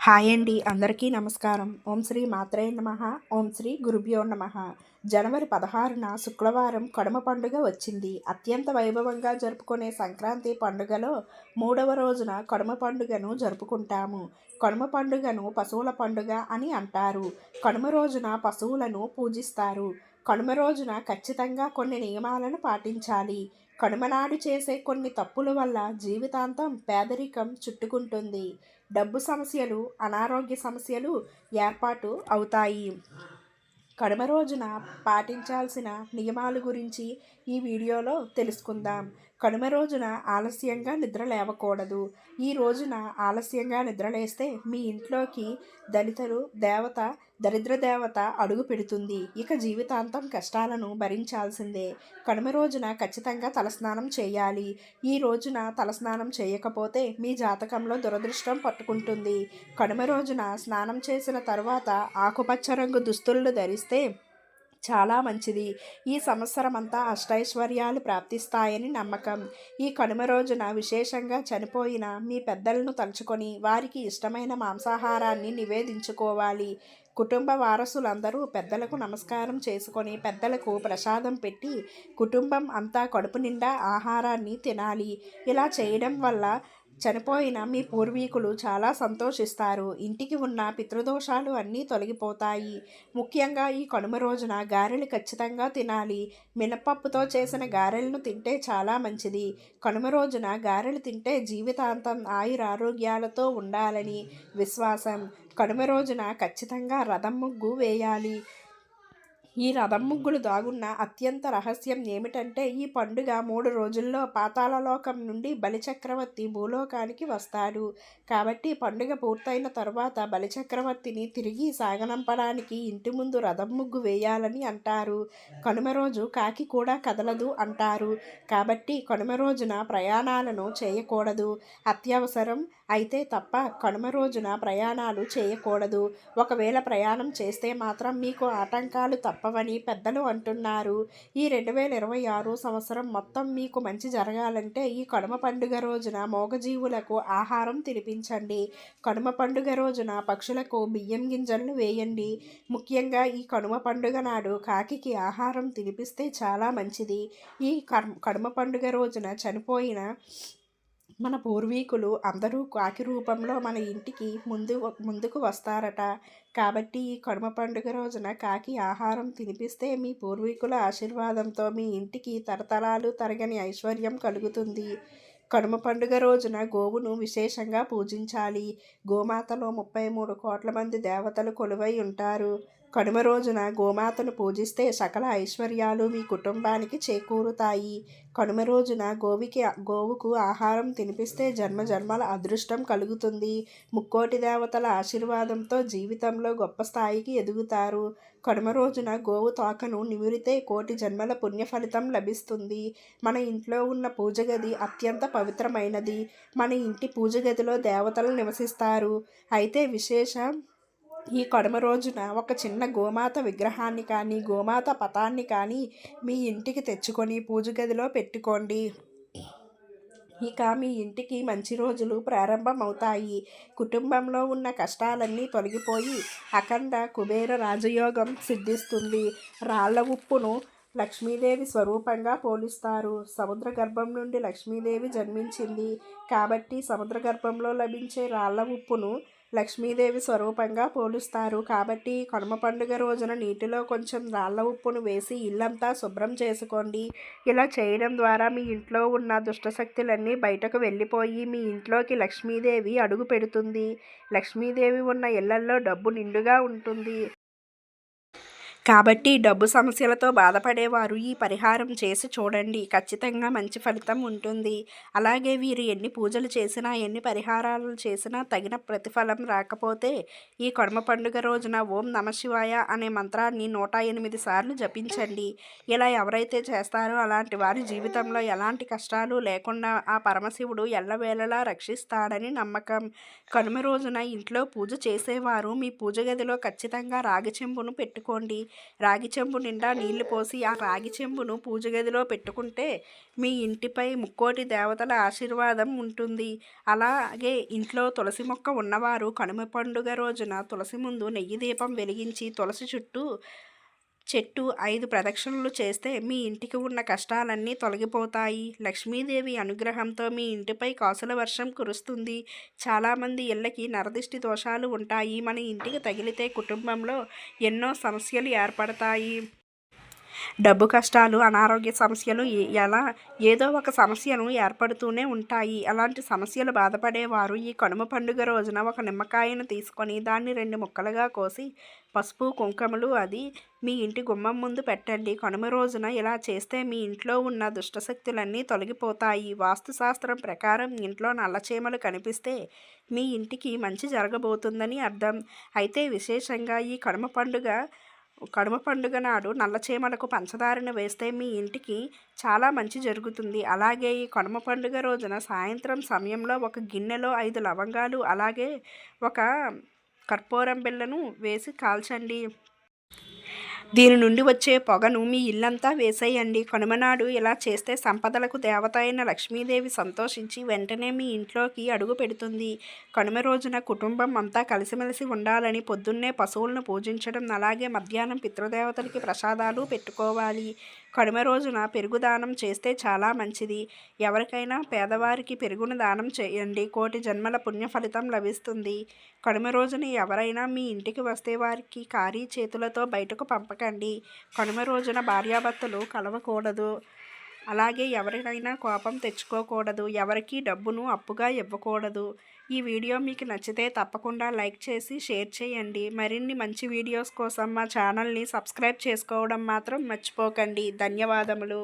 Hi అండి. అందరికీ నమస్కారం. ఓం శ్రీ మాత్రే నమ. ఓం శ్రీ గురుభ్యో నమ. జనవరి పదహారున శుక్రవారం కడుమ పండుగ వచ్చింది. అత్యంత వైభవంగా జరుపుకునే సంక్రాంతి పండుగలో మూడవ రోజున కడుమ పండుగను జరుపుకుంటాము. కడుమ పండుగను పశువుల పండుగ అని అంటారు. కడమ రోజున పశువులను పూజిస్తారు. కనుమ రోజున ఖచ్చితంగా కొన్ని నియమాలను పాటించాలి. కనుమనాడు చేసే కొన్ని తప్పుల వల్ల జీవితాంతం పేదరికం చుట్టుకుంటుంది. డబ్బు సమస్యలు అనారోగ్య సమస్యలు ఏర్పాటు అవుతాయి. కడమ రోజున పాటించాల్సిన నియమాల గురించి ఈ వీడియోలో తెలుసుకుందాం. కనుమ రోజున ఆలస్యంగా నిద్ర లేవకూడదు. ఈ రోజున ఆలస్యంగా నిద్రలేస్తే మీ ఇంట్లోకి దళితులు దేవత దరిద్ర దేవత అడుగు పెడుతుంది. ఇక జీవితాంతం కష్టాలను భరించాల్సిందే. కనుమ రోజున ఖచ్చితంగా తలస్నానం చేయాలి. ఈ రోజున తలస్నానం చేయకపోతే మీ జాతకంలో దురదృష్టం పట్టుకుంటుంది. కనుమ రోజున స్నానం చేసిన తర్వాత ఆకుపచ్చ రంగు దుస్తులను ధరిస్తే చాలా మంచిది. ఈ సంవత్సరం అంతా అష్టైశ్వర్యాలు ప్రాప్తిస్తాయని నమ్మకం. ఈ కనుమ రోజున విశేషంగా చనిపోయిన మీ పెద్దలను తలుచుకొని వారికి ఇష్టమైన మాంసాహారాన్ని నివేదించుకోవాలి. కుటుంబ వారసులందరూ పెద్దలకు నమస్కారం చేసుకొని పెద్దలకు ప్రసాదం పెట్టి కుటుంబం అంతా కడుపు నిండా ఆహారాన్ని తినాలి. ఇలా చేయడం వల్ల చనిపోయిన మీ పూర్వీకులు చాలా సంతోషిస్తారు. ఇంటికి ఉన్న పితృదోషాలు అన్నీ తొలగిపోతాయి. ముఖ్యంగా ఈ కనుమ రోజున గారెలు ఖచ్చితంగా తినాలి. మినపప్పుతో చేసిన గారెలను తింటే చాలా మంచిది. కనుమ రోజున గారెలు తింటే జీవితాంతం ఆయురారోగ్యాలతో ఉండాలని విశ్వాసం. కనుమ రోజున ఖచ్చితంగా రథం ముగ్గు వేయాలి. ఈ రథం ముగ్గులు దాగున్న అత్యంత రహస్యం ఏమిటంటే ఈ పండుగ మూడు రోజుల్లో పాతాళలోకం నుండి బలిచక్రవర్తి భూలోకానికి వస్తాడు. కాబట్టి పండుగ పూర్తయిన తర్వాత బలిచక్రవర్తిని తిరిగి సాగనంపడానికి ఇంటి ముందు రథం ముగ్గు వేయాలని అంటారు. కనుమ రోజు కాకి కూడా కదలదు అంటారు. కాబట్టి కనుమ రోజున ప్రయాణాలను చేయకూడదు. అత్యవసరం అయితే తప్ప కనుమ రోజున ప్రయాణాలు చేయకూడదు. ఒకవేళ ప్రయాణం చేస్తే మాత్రం మీకు ఆటంకాలు తప్పవని పెద్దలు అంటున్నారు. ఈ రెండు వేల ఇరవై ఆరు సంవత్సరం మొత్తం మీకు మంచి జరగాలంటే ఈ కనుమ పండుగ రోజున మోగజీవులకు ఆహారం తినిపించండి. కనుమ పండుగ రోజున పక్షులకు బియ్యం గింజలను వేయండి. ముఖ్యంగా ఈ కనుమ పండుగ నాడు కాకికి ఆహారం తినిపిస్తే చాలా మంచిది. ఈ కనుమ పండుగ రోజున చనిపోయిన మన పూర్వీకులు అందరూ కాకి రూపంలో మన ఇంటికి ముందు ముందుకు వస్తారట. కాబట్టి ఈ కడుమ పండుగ రోజున కాకి ఆహారం తినిపిస్తే మీ పూర్వీకుల ఆశీర్వాదంతో మీ ఇంటికి తరతరాలు తరగని ఐశ్వర్యం కలుగుతుంది. కనుమ పండుగ రోజున గోవును విశేషంగా పూజించాలి. గోమాతలో ముప్పై మూడు కోట్ల మంది దేవతలు కొలువై ఉంటారు. కనుమ రోజున గోమాతను పూజిస్తే సకల ఐశ్వర్యాలు మీ కుటుంబానికి చేకూరుతాయి. కనుమ రోజున గోవికి గోవుకు ఆహారం తినిపిస్తే జన్మ జన్మల అదృష్టం కలుగుతుంది. ముక్కోటి దేవతల ఆశీర్వాదంతో జీవితంలో గొప్ప స్థాయికి ఎదుగుతారు. కనుమ రోజున గోవు తోకను నిమిరితే కోటి జన్మల పుణ్య ఫలితం లభిస్తుంది. మన ఇంట్లో ఉన్న పూజ గది అత్యంత పవిత్రమైనది. మన ఇంటి పూజ గదిలో దేవతలు నివసిస్తారు. అయితే విశేష ఈ కడుమ రోజున ఒక చిన్న గోమాత విగ్రహాన్ని కానీ గోమాత పటాన్ని కానీ మీ ఇంటికి తెచ్చుకొని పూజ గదిలో పెట్టుకోండి. ఇక మీ ఇంటికి మంచి రోజులు ప్రారంభమవుతాయి. కుటుంబంలో ఉన్న కష్టాలన్నీ తొలగిపోయి అఖండ కుబేర రాజయోగం సిద్ధిస్తుంది. రాళ్ళ ఉప్పును లక్ష్మీదేవి స్వరూపంగా పోలుస్తారు. సముద్ర గర్భం నుండి లక్ష్మీదేవి జన్మించింది. కాబట్టి సముద్ర గర్భంలో లభించే రాళ్ళ ఉప్పును లక్ష్మీదేవి స్వరూపంగా పోలుస్తారు. కాబట్టి కనుమ పండుగ రోజున నీటిలో కొంచెం రాళ్ళ ఉప్పును వేసి ఇల్లంతా శుభ్రం చేసుకోండి. ఇలా చేయడం ద్వారా మీ ఇంట్లో ఉన్న దుష్టశక్తులన్నీ బయటకు వెళ్ళిపోయి మీ ఇంట్లోకి లక్ష్మీదేవి అడుగు పెడుతుంది. లక్ష్మీదేవి ఉన్న ఇళ్ళల్లో డబ్బు నిండుగా ఉంటుంది. కాబట్టి డబ్బు సమస్యలతో బాధపడేవారు. ఈ పరిహారం చేసి చూడండి. ఖచ్చితంగా మంచి ఫలితం ఉంటుంది. అలాగే వీరు ఎన్ని పూజలు చేసినా ఎన్ని పరిహారాలు చేసినా తగిన ప్రతిఫలం రాకపోతే ఈ కనుమ పండుగ రోజున ఓం నమశివాయ అనే మంత్రాన్ని నూట ఎనిమిది సార్లు జపించండి. ఇలా ఎవరైతే చేస్తారో అలాంటి వారి జీవితంలో ఎలాంటి కష్టాలు లేకుండా ఆ పరమశివుడు ఎల్లవేళలా రక్షిస్తాడని నమ్మకం. కనుమ రోజున ఇంట్లో పూజ చేసేవారు. మీ పూజ గదిలో ఖచ్చితంగా రాగి చెంబును పెట్టుకోండి. రాగి చెంబు నిండా నీళ్ళు పోసి ఆ రాగి చెంబును పూజ గదిలో పెట్టుకుంటే మీ ఇంటిపై ముక్కోటి దేవతల ఆశీర్వాదం ఉంటుంది. అలాగే ఇంట్లో తులసి మొక్క ఉన్నవారు కనుమ పండుగ రోజున తులసి ముందు నెయ్యి దీపం వెలిగించి తులసి చుట్టూ చెట్టు ఐదు ప్రదక్షిణలు చేస్తే మీ ఇంటికి ఉన్న కష్టాలన్నీ తొలగిపోతాయి. లక్ష్మీదేవి అనుగ్రహంతో మీ ఇంటిపై కాసుల వర్షం కురుస్తుంది. చాలామంది ఇళ్ళకి నరదిష్టి దోషాలు ఉంటాయి. మన ఇంటికి తగిలితే కుటుంబంలో ఎన్నో సమస్యలు ఏర్పడతాయి. డబ్బు కష్టాలు అనారోగ్య సమస్యలు ఎలా ఏదో ఒక సమస్యను ఏర్పడుతూనే ఉంటాయి. అలాంటి సమస్యలు బాధపడేవారు ఈ కనుమ పండుగ రోజున ఒక నిమ్మకాయను తీసుకొని దాన్ని రెండు ముక్కలుగా కోసి పసుపు కుంకుమలు అది మీ ఇంటి గుమ్మం ముందు పెట్టండి. కనుమ రోజున ఇలా చేస్తే మీ ఇంట్లో ఉన్న దుష్టశక్తులన్నీ తొలగిపోతాయి. వాస్తుశాస్త్రం ప్రకారం ఇంట్లో నల్లచీమలు కనిపిస్తే మీ ఇంటికి మంచి జరగబోతుందని అర్థం. అయితే విశేషంగా ఈ కనుమ పండుగ కడుమ పండుగ నాడు నల్ల చీమలకు పంచదారను వేస్తే మీ ఇంటికి చాలా మంచి జరుగుతుంది. అలాగే ఈ కనుమ పండుగ రోజున సాయంత్రం సమయంలో ఒక గిన్నెలో ఐదు లవంగాలు అలాగే ఒక కర్పూరం బిళ్ళను వేసి కాల్చండి. దీని నుండి వచ్చే పొగను మీ ఇల్లంతా వేసేయండి. కనుమనాడు ఇలా చేస్తే సంపదలకు దేవత అయిన లక్ష్మీదేవి సంతోషించి వెంటనే మీ ఇంట్లోకి అడుగు పెడుతుంది. కనుమ రోజున కుటుంబం అంతా కలిసిమెలిసి ఉండాలని పొద్దున్నే పశువులను పూజించడం అలాగే మధ్యాహ్నం పితృదేవతలకి ప్రసాదాలు పెట్టుకోవాలి. కనుమ రోజున పెరుగు దానం చేస్తే చాలా మంచిది. ఎవరికైనా పేదవారికి పెరుగును దానం చేయండి. కోటి జన్మల పుణ్య ఫలితం లభిస్తుంది. కనుమ రోజున ఎవరైనా మీ ఇంటికి వస్తే వారికి కారీ చేతులతో బయటకు పంపకండి. కనుమ రోజున భార్యాభర్తలు కలవకూడదు. అలాగే ఎవరికైనా కోపం తెచ్చుకోకూడదు ఎవరికి డబ్బును అప్పుగా ఇవ్వకూడదు. ఈ వీడియో మీకు నచ్చితే తప్పకుండా లైక్ చేసి షేర్ చేయండి. మరిన్ని మంచి వీడియోస్ కోసం మా ఛానల్ని సబ్స్క్రైబ్ చేసుకోవడం మాత్రం మర్చిపోకండి. ధన్యవాదములు.